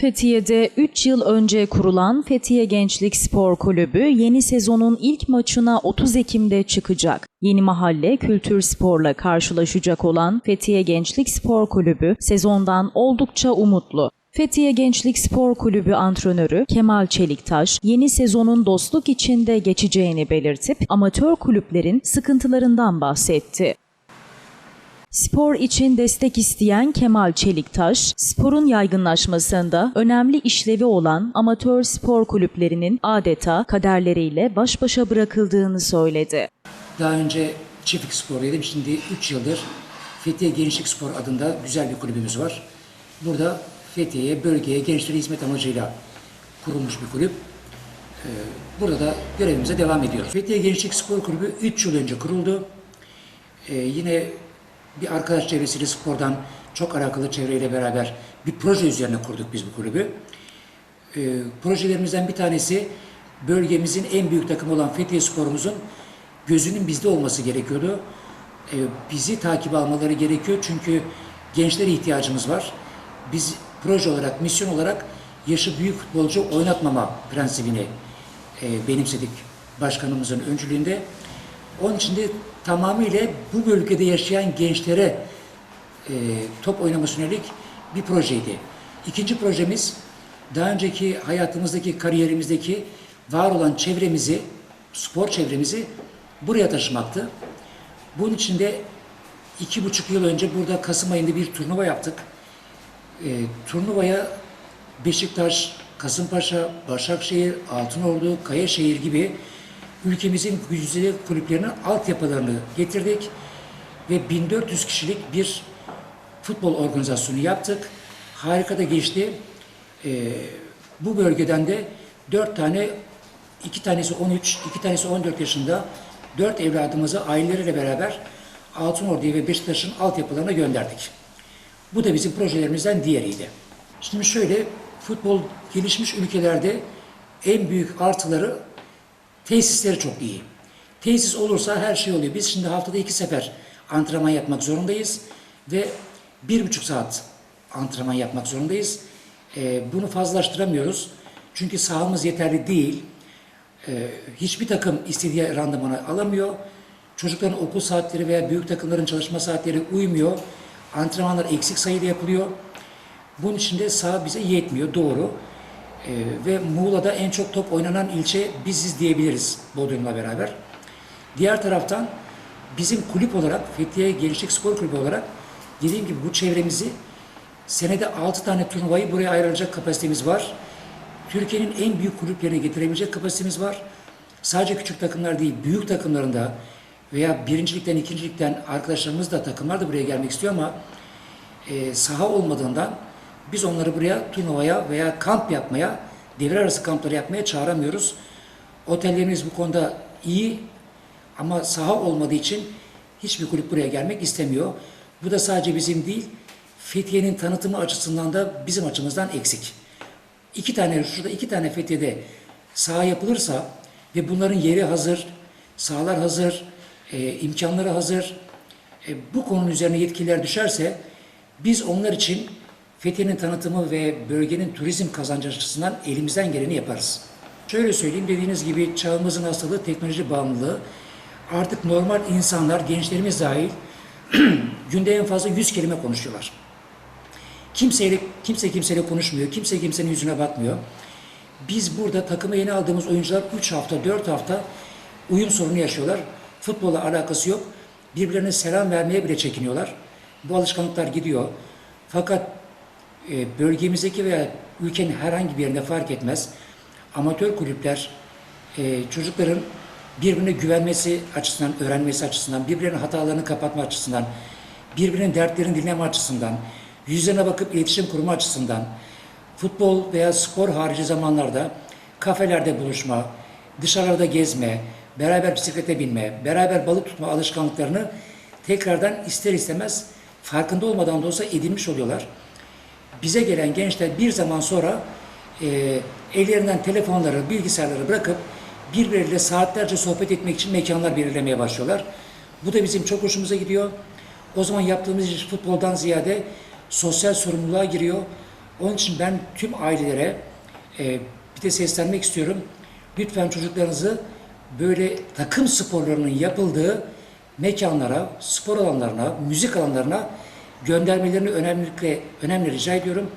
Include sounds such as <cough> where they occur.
Fethiye'de 3 yıl önce kurulan Fethiye Gençlik Spor Kulübü yeni sezonun ilk maçına 30 Ekim'de çıkacak. Yeni mahalle kültür sporla karşılaşacak olan Fethiye Gençlik Spor Kulübü sezondan oldukça umutlu. Fethiye Gençlik Spor Kulübü antrenörü Kemal Çeliktaş yeni sezonun dostluk içinde geçeceğini belirtip amatör kulüplerin sıkıntılarından bahsetti. Spor için destek isteyen Kemal Çeliktaş, sporun yaygınlaşmasında önemli işlevi olan amatör spor kulüplerinin adeta kaderleriyle baş başa bırakıldığını söyledi. Daha önce Çiftlik Spor'daydım. Şimdi 3 yıldır Fethiye Gençlik Spor adında güzel bir kulübümüz var. Burada Fethiye'ye, bölgeye, gençlere hizmet amacıyla kurulmuş bir kulüp. Ee, Burada da görevimize devam ediyoruz. Fethiye Gençlik Spor Kulübü 3 yıl önce kuruldu. Ee, yine bir arkadaş çevresiyle spordan çok alakalı çevreyle beraber bir proje üzerine kurduk biz bu kulübü. Ee, projelerimizden bir tanesi bölgemizin en büyük takımı olan Fethiye Spor'umuzun gözünün bizde olması gerekiyordu. Ee, bizi takip almaları gerekiyor çünkü gençlere ihtiyacımız var. Biz proje olarak, misyon olarak yaşı büyük futbolcu oynatmama prensibini e, benimsedik başkanımızın öncülüğünde. Onun için de tamamıyla bu bölgede yaşayan gençlere e, top oynaması yönelik bir projeydi. İkinci projemiz daha önceki hayatımızdaki, kariyerimizdeki var olan çevremizi, spor çevremizi buraya taşımaktı. Bunun için de iki buçuk yıl önce burada Kasım ayında bir turnuva yaptık. E, turnuvaya Beşiktaş, Kasımpaşa, Başakşehir, Altınordu, Kayaşehir gibi ülkemizin güzide kulüplerinin altyapılarını getirdik ve 1400 kişilik bir futbol organizasyonu yaptık. Harika da geçti. Ee, bu bölgeden de 4 tane, 2 tanesi 13, 2 tanesi 14 yaşında 4 evladımızı aileleriyle beraber Altınordu'ya ve Beşiktaş'ın altyapılarına gönderdik. Bu da bizim projelerimizden diğeriydi. Şimdi şöyle, futbol gelişmiş ülkelerde en büyük artıları tesisleri çok iyi. Tesis olursa her şey oluyor. Biz şimdi haftada iki sefer antrenman yapmak zorundayız ve bir buçuk saat antrenman yapmak zorundayız. Ee, bunu fazlalaştıramıyoruz. Çünkü sahamız yeterli değil. Ee, hiçbir takım istediği randımanı alamıyor. Çocukların okul saatleri veya büyük takımların çalışma saatleri uymuyor. Antrenmanlar eksik sayıda yapılıyor. Bunun için de saha bize yetmiyor, doğru. Ee, ve Muğla'da en çok top oynanan ilçe biziz diyebiliriz Bodrum'la beraber. Diğer taraftan bizim kulüp olarak, Fethiye Gençlik Spor Kulübü olarak dediğim gibi bu çevremizi senede 6 tane turnuvayı buraya ayıracak kapasitemiz var. Türkiye'nin en büyük kulüplerine getirebilecek kapasitemiz var. Sadece küçük takımlar değil, büyük takımlarında veya birincilikten, ikincilikten arkadaşlarımız da takımlar da buraya gelmek istiyor ama e, saha olmadığından biz onları buraya turnuvaya veya kamp yapmaya, devre arası kampları yapmaya çağıramıyoruz. Otellerimiz bu konuda iyi ama saha olmadığı için hiçbir kulüp buraya gelmek istemiyor. Bu da sadece bizim değil, Fethiye'nin tanıtımı açısından da bizim açımızdan eksik. İki tane, şurada iki tane Fethiye'de saha yapılırsa ve bunların yeri hazır, sahalar hazır, e, imkanları hazır, e, bu konunun üzerine yetkililer düşerse biz onlar için Fethiye'nin tanıtımı ve bölgenin turizm kazancı açısından elimizden geleni yaparız. Şöyle söyleyeyim dediğiniz gibi çağımızın hastalığı teknoloji bağımlılığı. Artık normal insanlar, gençlerimiz dahil <clears throat> günde en fazla 100 kelime konuşuyorlar. Kimseyle, kimse kimseyle konuşmuyor, kimse kimsenin yüzüne bakmıyor. Biz burada takıma yeni aldığımız oyuncular 3 hafta, 4 hafta uyum sorunu yaşıyorlar. Futbolla alakası yok. Birbirlerine selam vermeye bile çekiniyorlar. Bu alışkanlıklar gidiyor. Fakat e, bölgemizdeki veya ülkenin herhangi bir yerinde fark etmez. Amatör kulüpler e, çocukların birbirine güvenmesi açısından, öğrenmesi açısından, birbirlerinin hatalarını kapatma açısından, birbirinin dertlerini dinleme açısından, yüzlerine bakıp iletişim kurma açısından, futbol veya spor harici zamanlarda kafelerde buluşma, dışarıda gezme, beraber bisiklete binme, beraber balık tutma alışkanlıklarını tekrardan ister istemez farkında olmadan da olsa edinmiş oluyorlar. Bize gelen gençler bir zaman sonra e, ellerinden telefonları, bilgisayarları bırakıp birbirleriyle saatlerce sohbet etmek için mekanlar belirlemeye başlıyorlar. Bu da bizim çok hoşumuza gidiyor. O zaman yaptığımız iş futboldan ziyade sosyal sorumluluğa giriyor. Onun için ben tüm ailelere e, bir de seslenmek istiyorum. Lütfen çocuklarınızı böyle takım sporlarının yapıldığı mekanlara, spor alanlarına, müzik alanlarına göndermelerini önemlilikle önemli rica ediyorum.